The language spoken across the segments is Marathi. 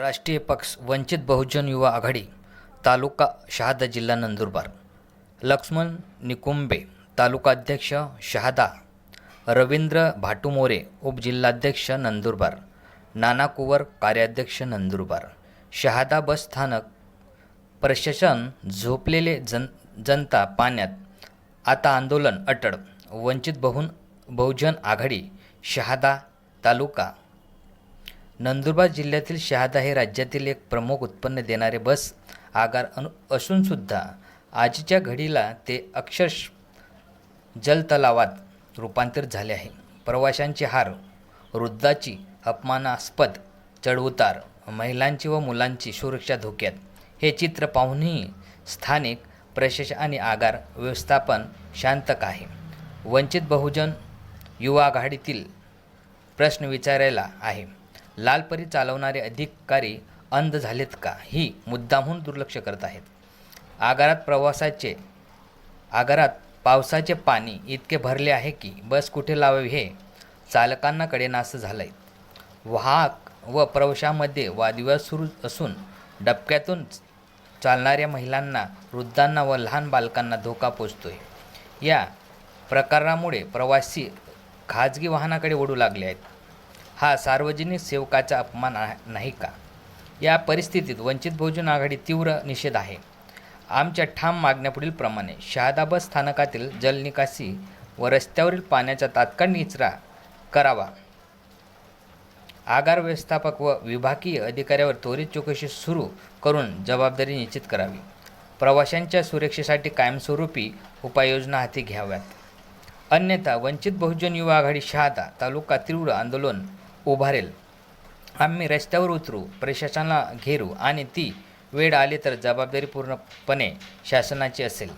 राष्ट्रीय पक्ष वंचित बहुजन युवा आघाडी तालुका शहादा जिल्हा नंदुरबार. लक्ष्मण निकुंबे तालुका अध्यक्ष शहादा रवींद्र भाटुमोरे उपजिल्हाध्यक्ष नंदुरबार नाना कुवर कार्याध्यक्ष नंदुरबार. शहादा बस स्थानक प्रशासन झोपलेले जन जनता पाण्यात आता आंदोलन अटळ वंचित बहुन बहुजन आघाडी शहादा तालुका नंदुरबार जिल्ह्यातील शहादा हे राज्यातील एक प्रमुख उत्पन्न देणारे बस आगार अनु असूनसुद्धा आजच्या घडीला ते अक्षरश जलतलावात रूपांतर झाले आहे. प्रवाशांची हार वृद्धाची अपमानास्पद चढउतार महिलांची व मुलांची सुरक्षा धोक्यात हे चित्र पाहूनही स्थानिक प्रशासन आणि आगार व्यवस्थापन शांतक आहे? वंचित बहुजन युवा आघाडीतील प्रश्न विचारायला आहे. लालपरी चालवणारे अधिकारी अंध झालेत का? ही मुद्दामहून दुर्लक्ष करत आहेत. आगारात प्रवासाचे आगारात पावसाचे पाणी इतके भरले आहे की बस कुठे लावावी हे चालकांना कडेनासं झालं आहे वाहक व प्रवाशामध्ये वादविवाद सुरू असून डबक्यातून चालणाऱ्या महिलांना वृद्धांना व लहान बालकांना धोका पोचतोय. या प्रकारामुळे प्रवासी खाजगी वाहनाकडे ओढू लागले आहेत. हा सार्वजनिक सेवकाचा अपमान नाही का? या परिस्थितीत वंचित बहुजन आघाडी तीव्र निषेध आहे. आमच्या ठाम मागण्यापुढील प्रमाणे शहादा बस स्थानकातील जलनिकासी व रस्त्यावरील पाण्याचा तात्काळ निचरा करावा. आगार व्यवस्थापक व विभागीय अधिकाऱ्यावर त्वरित चौकशी सुरू करून जबाबदारी निश्चित करावी. प्रवाशांच्या सुरक्षेसाठी कायमस्वरूपी उपाययोजना हाती घ्याव्यात. अन्यथा वंचित बहुजन युवा आघाडी शहादा तालुका तीव्र आंदोलन उभारेल. आम्ही रस्त्यावर उतरू प्रशासनाला घेरू आणि ती वेळ आली तर जबाबदारी पूर्णपणे शासनाची असेल.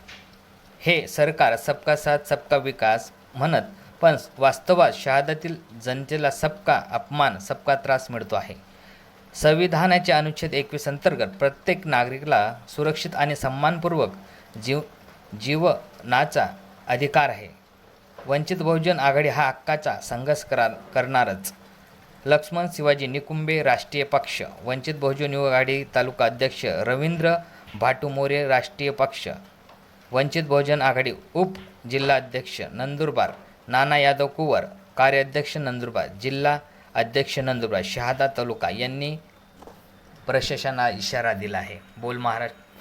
हे सरकार सबका साथ सबका विकास म्हणत पण वास्तवात शहादातील जनतेला सबका अपमान सबका त्रास मिळतो आहे. संविधानाच्या अनुच्छेद एकवीस अंतर्गत प्रत्येक नागरिकला सुरक्षित आणि सन्मानपूर्वक जीव जीवनाचा अधिकार आहे. वंचित बहुजन आघाडी हा हक्काचा संघर्ष करा करणारच. लक्ष्मण शिवाजी निकुंबे राष्ट्रीय पक्ष वंचित बहुजन युवा आघाडी तालुका अध्यक्ष रवींद्र भाटुमोरे राष्ट्रीय पक्ष वंचित बहुजन आघाडी उप जिल्हा अध्यक्ष नंदुरबार नाना यादव कुवर कार्याध्यक्ष नंदुरबार जिल्हा अध्यक्ष नंदुरबार शहादा तालुका यांनी प्रशासनाला इशारा दिला आहे. बोल महाराष्ट्र